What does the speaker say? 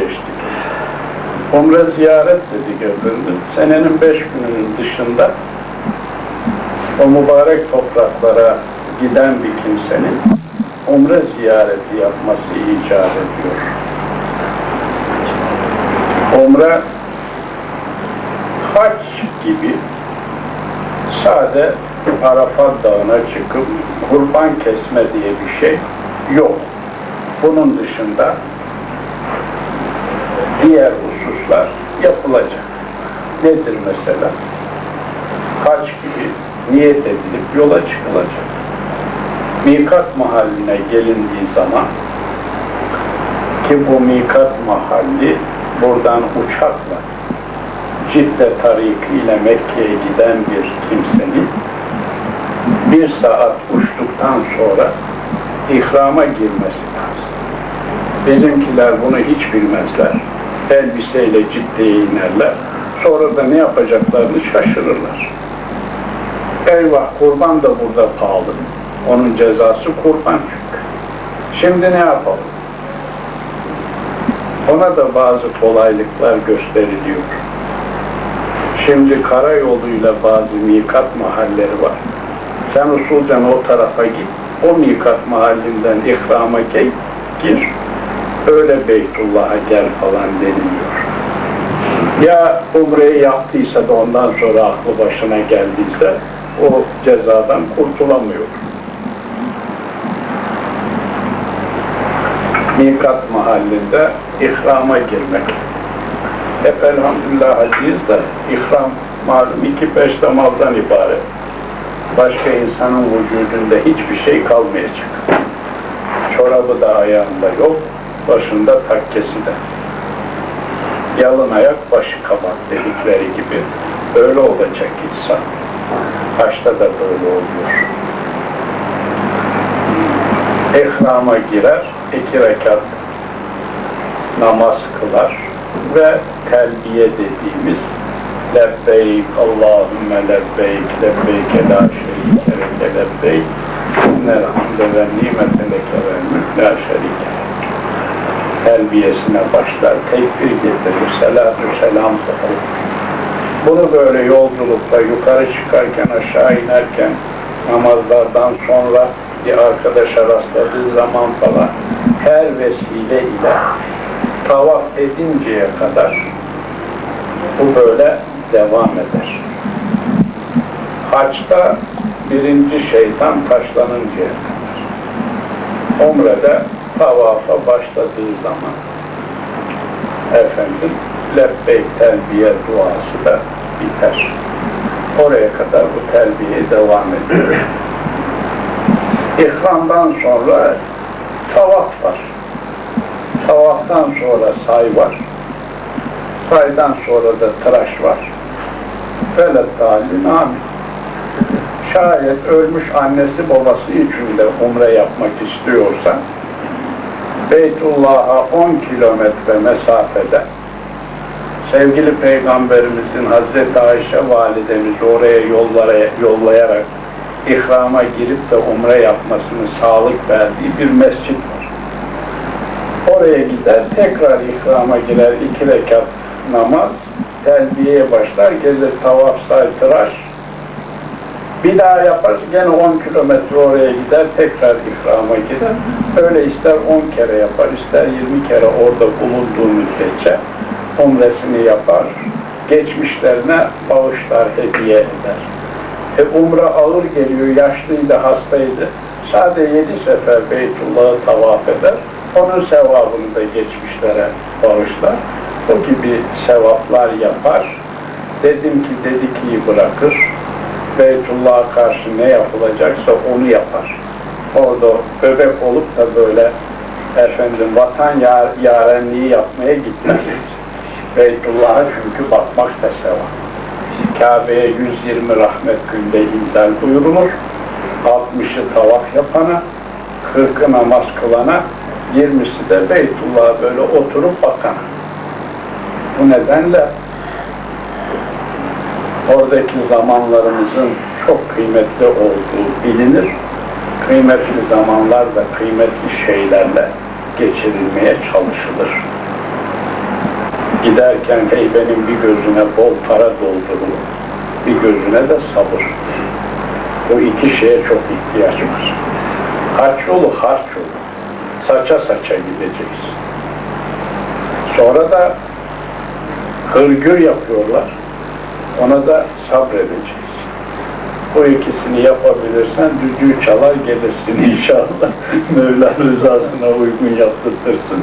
geçtik. Umre ziyaret dedik efendim. Senenin beş gününün dışında o mübarek topraklara giden bir kimsenin umre ziyareti yapması icap ediyor. Umre hac gibi sade Arafat Dağı'na çıkıp kurban kesme diye bir şey yok. Bunun dışında diğer hususlar yapılacak. Nedir mesela? Hac gibi niyet edilip yola çıkılacak. Mikat mahalline gelindiği zaman ki bu mikat mahalli buradan uçakla Cidde tarikiyle Mekke'ye giden bir kimsenin bir saat uçtuktan sonra ihrama girmesi lazım. Bizimkiler bunu hiç bilmezler. Elbiseyle Cidde'ye inerler. Sonra da ne yapacaklarını şaşırırlar. Eyvah kurban da burada pahalı. Onun cezası kurban çünkü. Şimdi ne yapalım? Ona da bazı kolaylıklar gösteriliyor. Şimdi karayoluyla bazı mikat mahalleri var. Sen usulden o tarafa git, o mikat mahallinden ihrama gel, gir, öyle Beytullah'a gel falan deniliyor. Ya umreyi yaptıysa da ondan sonra aklı başına geldiyse o cezadan kurtulamıyor. Mikat mahallinde ihrama girmek. Hep elhamdülillah hacıyız da ihram malum iki peştemaldan ibaret. Başka insanın vücudunda hiçbir şey kalmayacak. Çorabı da ayağında yok, başında takkesi de. Yalın ayak başı kabak dedikleri gibi öyle olacak insan. Haçta da böyle oluyor. İhrama girer, iki rekat namaz kılar ve telbiye dediğimiz lebbeyk Allahümme lebbeyk lebbeyke la şerike leke lebbeyk innel hamde ve nimete leke ve mülk la şerike telbiyesine başlar, tekbir getirir, salatü selam okur. Bunu böyle yolculukta yukarı çıkarken, aşağı inerken, namazlardan sonra bir arkadaşa rastladığı zaman falan her vesile ile tavaf edinceye kadar bu böyle devam eder. Haçta birinci şeytan taşlanıncaya kadar. Umre'de tavafa başladığı zaman efendim lebbeyk telbiye duası da biter. Oraya kadar bu telbiye devam ediyor. İhramdan sonra tavaf var. Tavaftan sonra say var. Saydan sonra da tıraş var. Böyle talin amin. Şayet ölmüş annesi babası için de umre yapmak istiyorsa Beytullah'a 10 kilometre mesafede sevgili Peygamberimizin Hazreti Ayşe validemizi oraya yollara, yollayarak ihrama girip de umre yapmasını sağlık verdiği bir mescit var. Oraya gider, tekrar ihrama girer, iki rekat namaz, telbiyeye başlar, gelir tavaf, say, tıraş. Bir daha yapar, gene 10 kilometre oraya gider, tekrar ihrama gider. Öyle ister 10 kere yapar, ister 20 kere orada bulunduğu müddetçe umresini yapar. Geçmişlerine bağışlar, hediye eder. E, umre ağır geliyor, yaşlıydı, hastaydı. Sadece yedi sefer Beytullah'ı tavaf eder. Onun sevabını da geçmişlere bağışlar. O gibi sevaplar yapar. Dedim ki dedikiyi bırakır. Beytullah'a karşı ne yapılacaksa onu yapar. Orada bebek olup da böyle efendim vatan yar, yarenliği yapmaya gitmez. Beytullah'a çünkü bakmak da sevap. Kabe'ye 120 rahmet günde inzal buyurulur. 60'ı tavaf yapana, 40'ı namaz kılana, 20'si de Beytullah'a böyle oturup bakana. Bu nedenle oradaki zamanlarımızın çok kıymetli olduğu bilinir. Kıymetli zamanlar da kıymetli şeylerle geçirilmeye çalışılır. Giderken heybenin bir gözüne bol para doldurulur, bir gözüne de sabır. Bu iki şeye çok ihtiyaç var. Harç yolu harç yolu. Saça saça gideceğiz. Sonra da hırgür yapıyorlar. Ona da sabredeceğiz. Bu ikisini yapabilirsen düdüğü çalar gelirsin inşallah. Mevla rızasına uygun yaptırtırsın.